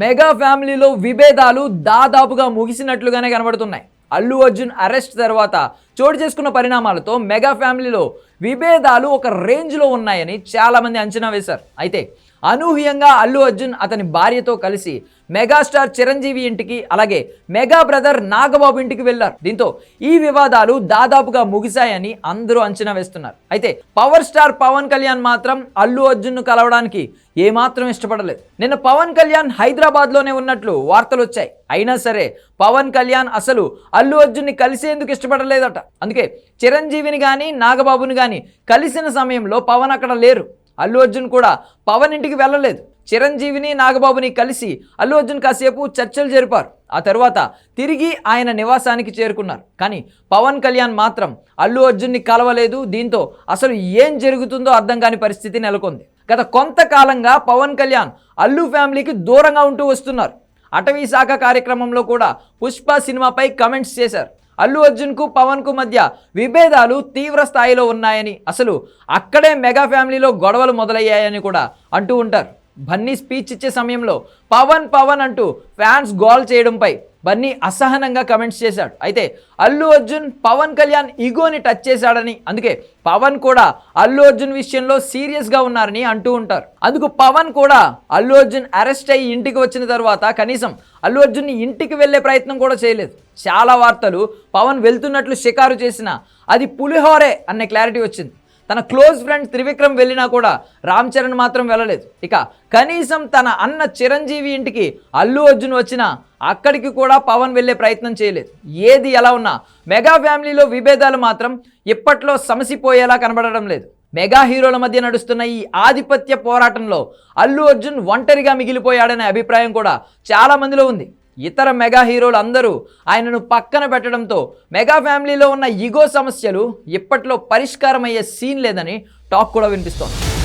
Mega ఫ్యామిలీలో విభేదాలు దాదాపుగా ముగిసినట్లుగానే కనబడుతున్నాయి. అల్లు అర్జున్ అరెస్ట్ తర్వాత చోటు చేసుకున్న పరిణామాలతో మెగా ఫ్యామిలీలో విభేదాలు ఒక రేంజ్లో ఉన్నాయని చాలామంది అంచనా వేశారు. అయితే అనూహ్యంగా అల్లు అర్జున్ అతని భార్యతో కలిసి మెగాస్టార్ చిరంజీవి ఇంటికి అలాగే మెగా బ్రదర్ నాగబాబు ఇంటికి వెళ్ళారు దీంతో ఈ వివాదాలు దాదాపుగా ముగిశాయని అందరూ అంచనా వేస్తున్నారు. అయితే పవర్ స్టార్ పవన్ కళ్యాణ్ మాత్రం అల్లు అర్జున్ను కలవడానికి ఏమాత్రం ఇష్టపడలేదు. నిన్న పవన్ కళ్యాణ్ హైదరాబాద్లోనే ఉన్నట్లు వార్తలు వచ్చాయి. అయినా సరే పవన్ కళ్యాణ్ అసలు అల్లు అర్జున్ని కలిసేందుకు ఇష్టపడలేదట. అందుకే చిరంజీవిని కానీ నాగబాబుని కానీ కలిసిన సమయంలో పవన్ అక్కడ లేరు. అల్లు అర్జున్ కూడా పవన్ ఇంటికి వెళ్ళలేదు. చిరంజీవిని నాగబాబుని కలిసి అల్లు అర్జున్ కాసేపు చర్చలు జరిపారు. ఆ తర్వాత తిరిగి ఆయన నివాసానికి చేరుకున్నారు. కానీ పవన్ కళ్యాణ్ మాత్రం అల్లు అర్జున్ని కలవలేదు. దీంతో అసలు ఏం జరుగుతుందో అర్థం కాని పరిస్థితి నెలకొంది. గత కొంతకాలంగా పవన్ కళ్యాణ్ అల్లు ఫ్యామిలీకి దూరంగా ఉంటూ వస్తున్నారు. అటవీ శాఖ కార్యక్రమంలో కూడా పుష్ప సినిమాపై కమెంట్స్ చేశారు. అల్లు అర్జున్కు పవన్కు మధ్య విభేదాలు తీవ్ర స్థాయిలో ఉన్నాయని అసలు అక్కడే మెగా ఫ్యామిలీలో గొడవలు మొదలయ్యాయని కూడా అంటూ ఉంటారు. బన్నీ స్పీచ్ ఇచ్చే సమయంలో పవన్ పవన్ అంటూ ఫ్యాన్స్ గోల్ చేయడంపై బన్నీ అసహనంగా కమెంట్స్ చేశాడు. అయితే అల్లు అర్జున్ పవన్ కళ్యాణ్ ఈగోని టచ్ చేశాడని అందుకే పవన్ కూడా అల్లు అర్జున్ విషయంలో సీరియస్గా ఉన్నారని అంటూ ఉంటారు. అందుకు పవన్ కూడా అల్లు అర్జున్ అరెస్ట్ అయ్యి ఇంటికి వచ్చిన తర్వాత కనీసం అల్లు అర్జున్ ఇంటికి వెళ్ళే ప్రయత్నం కూడా చేయలేదు. చాలా వార్తలు పవన్ వెళ్తున్నట్లు షికారు చేసిన అది పులిహోరే అనే క్లారిటీ వచ్చింది. తన క్లోజ్ ఫ్రెండ్ త్రివిక్రమ్ వెళ్ళినా కూడా రామ్ చరణ్ మాత్రం వెళ్ళలేదు. ఇక కనీసం తన అన్న చిరంజీవి ఇంటికి అల్లు అర్జున్ వచ్చినా అక్కడికి కూడా పవన్ వెళ్ళే ప్రయత్నం చేయలేదు. ఏది ఎలా ఉన్నా మెగా ఫ్యామిలీలో విభేదాలు మాత్రం ఇప్పట్లో సమసిపోయేలా కనబడడం లేదు. మెగా హీరోల మధ్య నడుస్తున్న ఈ ఆధిపత్య పోరాటంలో అల్లు అర్జున్ ఒంటరిగా మిగిలిపోయాడనే అభిప్రాయం కూడా చాలా మందిలో ఉంది. ఇతర మెగా హీరోలు అందరూ ఆయనను పక్కన పెట్టడంతో మెగా ఫ్యామిలీలో ఉన్న ఈగో సమస్యలు ఇప్పట్లో పరిష్కారమయ్యే సీన్ లేదని టాక్ కూడా వినిపిస్తోంది.